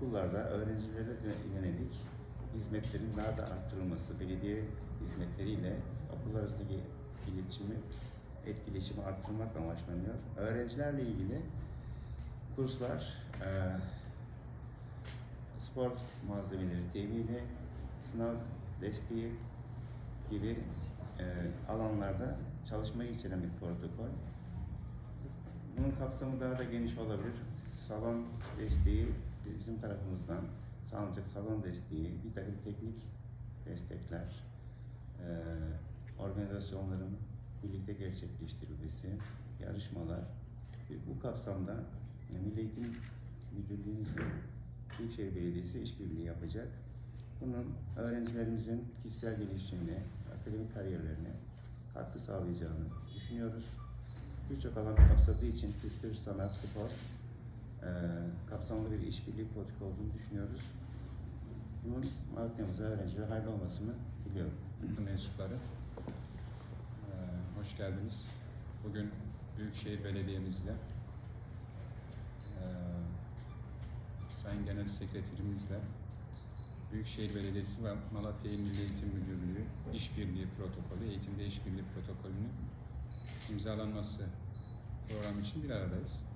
okullarda öğrencilere yönelik hizmetlerin daha da arttırılması, belediye hizmetleriyle okullar arasındaki iletişimi, etkileşimi arttırmak amaçlanıyor. Öğrencilerle ilgili kurslar, eee spor malzemeleri temini, sınav desteği gibi e, alanlarda çalışmayı içeren bir protokol. Bunun kapsamı daha da geniş olabilir. Salon desteği bizim tarafımızdan sağlanacak salon desteği, bir takım teknik destekler, e, organizasyonların birlikte gerçekleştirilmesi, yarışmalar. Bu kapsamda e, Milli Eğitim Müdürlüğümüzle Büyükşehir Belediyesi işbirliği yapacak. Bunun öğrencilerimizin kişisel gelişimine, akademik kariyerlerine katkı sağlayacağını düşünüyoruz. Birçok alanı kapsadığı için kültür, sanat, spor kapsamlı bir işbirliği politika olduğunu düşünüyoruz. Bunun Malatya'mıza öğrencilere hayırlı olmasını diliyorum. mensupları. Ee, hoş geldiniz. Bugün Büyükşehir Belediye'mizle ee, Sayın Genel Sekreterimizle Büyükşehir Belediyesi ve Malatya İl Milli Eğitim Müdürlüğü İşbirliği Protokolü, eğitimde işbirliği protokolünün imzalanması programı için bir aradayız.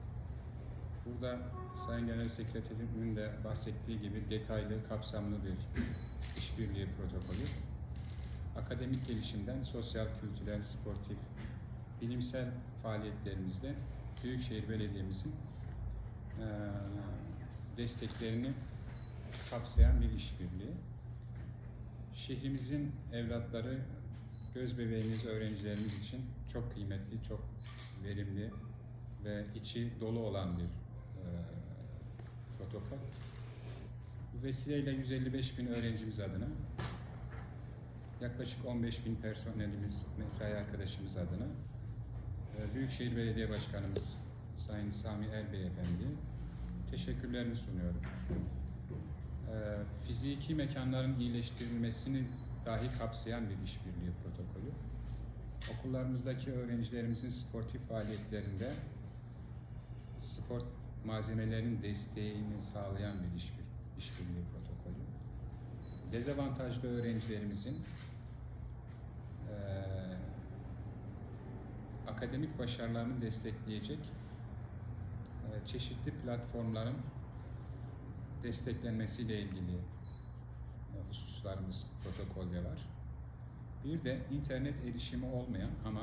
Burada Sayın Genel Sekreterimin de bahsettiği gibi detaylı, kapsamlı bir işbirliği protokolü akademik gelişimden sosyal, kültürel, sportif, bilimsel faaliyetlerimizde Büyükşehir Belediye'mizin eee, desteklerini kapsayan bir işbirliği. Şehrimizin evlatları, göz bebeğimiz, öğrencilerimiz için çok kıymetli, çok verimli ve içi dolu olan bir protokol. Bu vesileyle 155 bin öğrencimiz adına yaklaşık 15 bin personelimiz, mesai arkadaşımız adına e, Büyükşehir Belediye Başkanımız Sayın Sami Er Beyefendi'ye teşekkürlerimi sunuyorum. E, Fiziki mekanların iyileştirilmesini dahi kapsayan bir işbirliği protokolü. Okullarımızdaki öğrencilerimizin sportif faaliyetlerinde spor malzemelerinin desteğini sağlayan bir işbir- işbirliği protokolü dezavantajlı öğrencilerimizin eee, akademik başarılarını destekleyecek eee, çeşitli platformların desteklenmesiyle ilgili eee, hususlarımız protokolde var. Bir de internet erişimi olmayan ama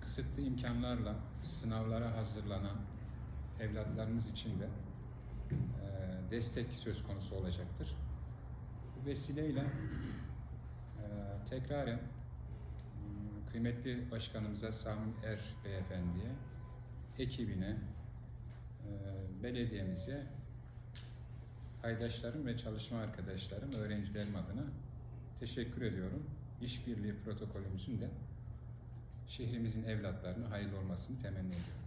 kısıtlı imkanlarla sınavlara hazırlanan evlatlarımız için de eee, destek söz konusu olacaktır. Bu vesileyle eee tekraren m, kıymetli başkanımıza Sami Er Beyefendi'ye, ekibine, eee, belediyemize, paydaşlarım ve çalışma arkadaşlarım, öğrencilerim adına teşekkür ediyorum. İşbirliği protokolümüzün de şehrimizin evlatlarına hayırlı olmasını temenni ediyorum.